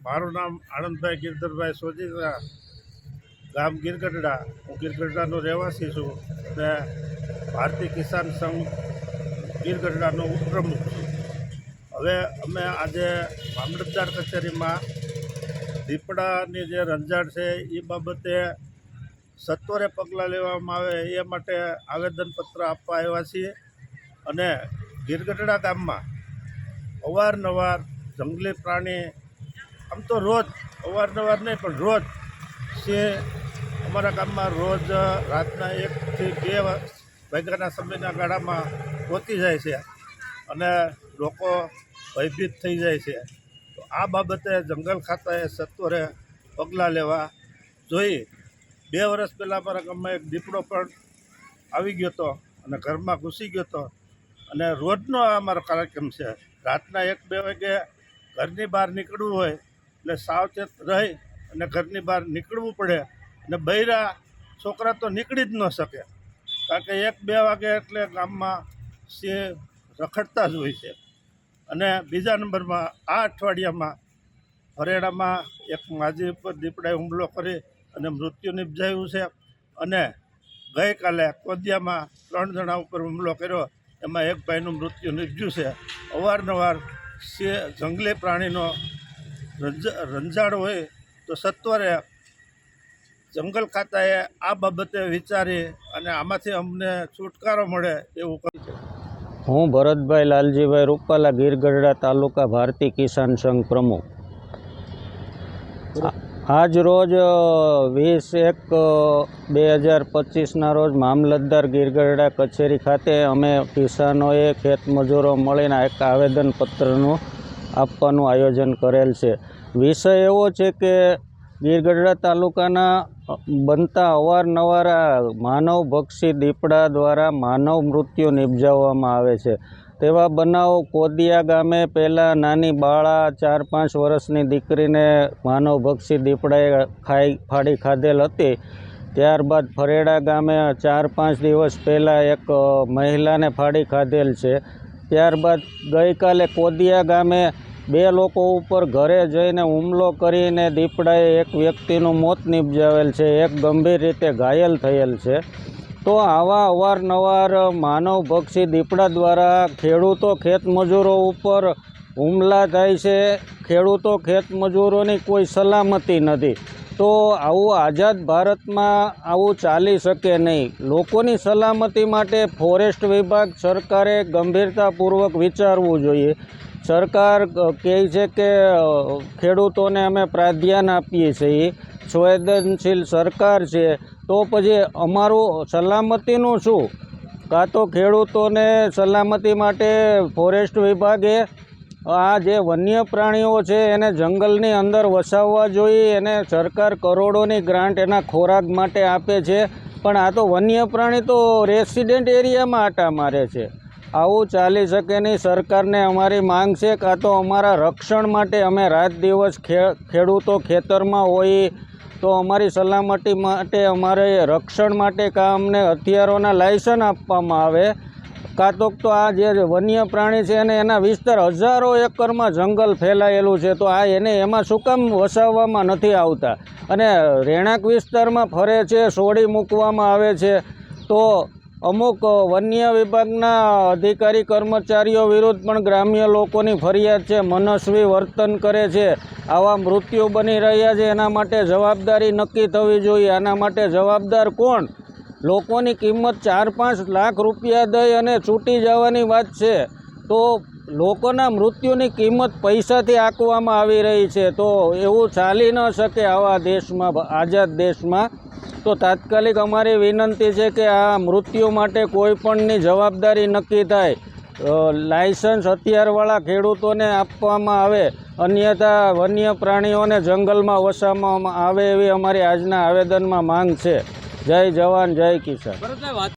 મારું નામ આનંદભાઈ ગિરધરભાઈ સોજીરા ગામ ગીરગઢડા. હું ગીરગઢડાનો રહેવાસી છું ને ભારતીય કિસાન સંઘ ગીરગઢડાનો ઉપપ્રમુખ છું. હવે અમે આજે મામલતદાર કચેરીમાં દીપડાની જે રંજાડ છે એ બાબતે સત્વરે પગલાં લેવામાં આવે એ માટે આવેદનપત્ર આપવા આવ્યા છીએ અને ગીરગઢડા ગામમાં અવારનવાર જંગલી પ્રાણી આમ તો રોજ, અવારનવાર નહીં, પણ રોજ છે. અમારા ગામમાં રોજ રાતના એકથી બે વાગ્યાના સમયના ગાળામાં પહોંચી જાય છે. અને લોકો ભયભીત થઈ જાય છે. તો આ બાબતે જંગલ ખાતાએ સત્વરે પગલાં લેવા જોઈએ. બે વર્ષ પહેલાં અમારા ગામમાં એક દીપડો પણ આવી ગયો હતો અને ઘરમાં ઘૂસી ગયો હતો. અને રોજનો આ અમારો કાર્યક્રમ છે. રાતના એક, બે વાગે ઘરની બહાર નીકળવું હોય એટલે સાવચેત રહી અને ઘરની બહાર નીકળવું પડે. અને બૈરા છોકરા તો નીકળી જ ન શકે. કારણ કે એક બે વાગે એટલે ગામમાં સિંહ રખડતા જ હોય છે. અને બીજા નંબરમાં આ અઠવાડિયામાં હરિયાણામાં એક માજી ઉપર દીપડાએ હુમલો કરી અને મૃત્યુ નિપજાયું છે. અને ગઈકાલે કોદિયામાં ત્રણ જણા ઉપર હુમલો કર્યો. એમાં એક ભાઈનું મૃત્યુ નિપજ્યું છે. અવારનવાર સિંહ જંગલી પ્રાણીનો રંજ રંજાડ હોય તો સત્વરે જંગલ ખાતાએ આ બાબતે વિચારી અને આમાંથી અમને છુટકારો મળે એવું કહ્યું હું ભરતભાઈ લાલજીભાઈ રૂપાલા ગીરગઢડા તાલુકા ભારતીય કિસાન સંઘ પ્રમુખ. આજ રોજ વીસ એક બે હજાર પચીસના રોજ મામલતદાર ગીરગઢડા કચેરી ખાતે અમે કિસાનોએ ખેતમજૂરો મળીને એક આવેદનપત્રનું આપવાનું આયોજન કરેલ છે. વિષય એવો છે કે ગીરગઢડા તાલુકાના બનતા અવારનવાર માનવભક્ષી દીપડા દ્વારા માનવ મૃત્યુ નિપજાવવામાં આવે છે. તેવા બનાવ કોદિયા ગામે પહેલાં નાની બાળા ચાર પાંચ વર્ષની દીકરીને માનવભક્ષી દીપડાએ ખાઈ ફાડી ખાધેલ હતી. ત્યારબાદ ફરેડા ગામે ચાર પાંચ દિવસ પહેલાં એક મહિલાને ફાડી ખાધેલ છે. ત્યારબાદ ગઈકાલે કોદિયા ગામે બે લોકો ઉપર ઘરે જઈને હુમલો કરીને દીપડાએ એક વ્યક્તિનું મોત નિપજાવેલ છે, એક ગંભીર રીતે ઘાયલ થયેલ છે. તો આવા અવારનવાર માનવભક્ષી દીપડા દ્વારા ખેડૂતો ખેતમજૂરો ઉપર હુમલા થાય છે, ખેડૂતો ખેતમજૂરોની કોઈ સલામતી નથી. તો આવું આઝાદ ભારતમાં આવું ચાલી શકે નહીં. લોકોની સલામતી માટે ફોરેસ્ટ વિભાગ સરકારે ગંભીરતાપૂર્વક વિચારવું જોઈએ. સરકાર કહે છે કે ખેડૂતોને અમે પ્રાધાન્ય આપીએ છીએ. સંવેદનશીલ સરકાર છે. તો પછી અમારું સલામતીનું શું? કાં તો ખેડૂતોને સલામતી માટે ફોરેસ્ટ વિભાગે આ જે વન્ય પ્રાણીઓ છે, એને જંગલની અંદર વસાવવા જોઈએ. એને સરકાર કરોડોની ગ્રાન્ટ એના ખોરાક માટે આપે છે. પણ આ તો વન્ય પ્રાણી તો રેસિડેન્ટ એરિયામાં આટા મારે છે. આવું ચાલી શકે નહીં. સરકારને અમારી માંગ છે કાં તો અમારા રક્ષણ માટે અમે રાત દિવસ ખે ખેડૂતો ખેતરમાં હોઈએ તો અમારી સલામતી માટે, અમારે રક્ષણ માટે કાં અમને હથિયારોના લાયસન્સ આપવામાં આવે. કાં તો તો આ જે વન્ય પ્રાણી છે અને એના વિસ્તાર હજારો એકરમાં જંગલ ફેલાયેલું છે, તો આ એને એમાં શું કામ વસાવવામાં નથી આવતા? અને રહેણાંક વિસ્તારમાં ફરે છે છોડી મૂકવામાં આવે છે, તો અમુક વન્ય વિભાગના અધિકારી કર્મચારીઓ વિરુદ્ધ પણ ગ્રામ્ય લોકોની ફરિયાદ છે, મનસ્વી વર્તન કરે છે, આવા મૃત્યુ બની રહ્યા છે, એના માટે જવાબદારી નક્કી થવી જોઈએ, આના માટે જવાબદાર કોણ? લોકોની કિંમત ચાર પાંચ લાખ રૂપિયા દઈ અને છૂટી જવાની વાત છે. તો લોકોના મૃત્યુની કિંમત પૈસાથી આંકવામાં આવી રહી છે. તો એવું ચાલી ન શકે આવા દેશમાં, આઝાદ દેશમાં. તો તાત્કાલિક અમારી વિનંતી છે કે આ મૃત્યુ માટે કોઈપણની જવાબદારી નક્કી થાય. લાયસન્સ હથિયારવાળા ખેડૂતોને આપવામાં આવે. અન્યથા વન્ય પ્રાણીઓને જંગલમાં વસાવવામાં આવે એવી અમારી આજના આવેદનમાં માંગ છે. જય જવાન જય કિસાન.